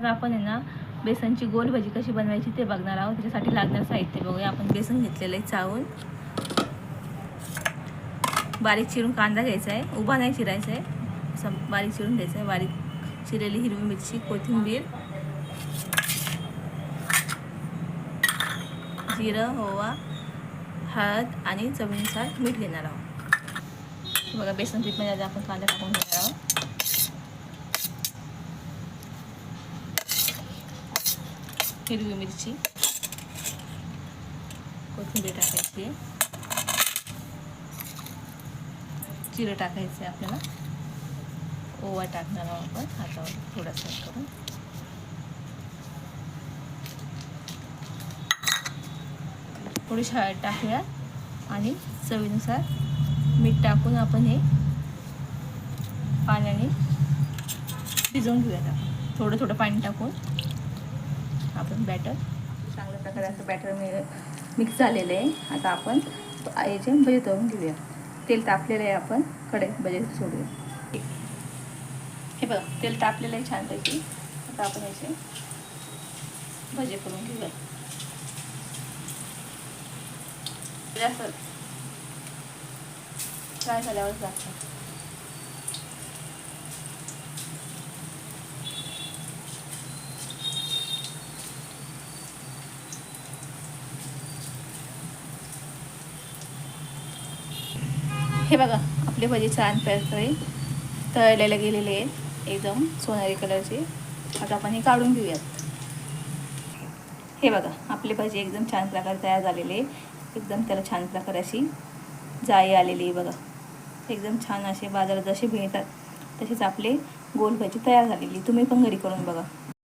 तर आपण आहे ना बेसनची गोल भजी कशी बनवायची ते बघणार आहोत. त्याच्यासाठी लागणार साहित्य बघूया. आपण बेसन घेतलेलं आहे चावून बारीक चिरून कांदा घ्यायचा आहे. उभा नाही चिरायचा आहे. सम बारीक चिरून घ्यायचा आहे. बारीक चिरलेली हिरवी मिरची कोथिंबीर जिरं ओवा हळद आणि चवीनुसार मीठ घेणार आहोत. बघा बेसन पीठमध्ये आज आपण कांदा टाकून घेणार आहोत. हिरवी मिरची. कोथिंबीर टाकायची. जिरं टाकायचं आहे आपल्याला. ओवा टाकणार आहोत आपण. हातावर थोडासा करून. थोडीशी शाळेत टाकूया आणि चवीनुसार मीठ टाकून आपण हे पाण्याने भिजवून घेऊयात आपण. थोडं थोडं पाणी टाकून. आपण बॅटर चांगल्या प्रकारे असं बॅटर मी मिक्स झालेलं आहे. आता आपण याचे भजे तळून घेऊया. तेल तापलेलं आहे आपण. कडे भजे सोडूया. हे बघा तेल तापलेलं आहे छानपैकी. आता आपण याचे भजे करून घेऊया. जास्त फ्राय झाल्यावरच जातं हे बघा आपले भजी छान प्रकारे तळलेले गेलेले आहेत एकदम सोनेरी कलरचे. आता आपण हे काढून घेऊयात. हे बघा आपली भाजी एकदम छान प्रकारे तयार झालेले एकदम त्याला छान प्रकारे अशी जाळी आलेली आहे बघा. एकदम छान असे बाजारात जसे मिळतात तसेच आपले गोल भाजी तयार झालेली तुम्ही पण घरी करून बघा.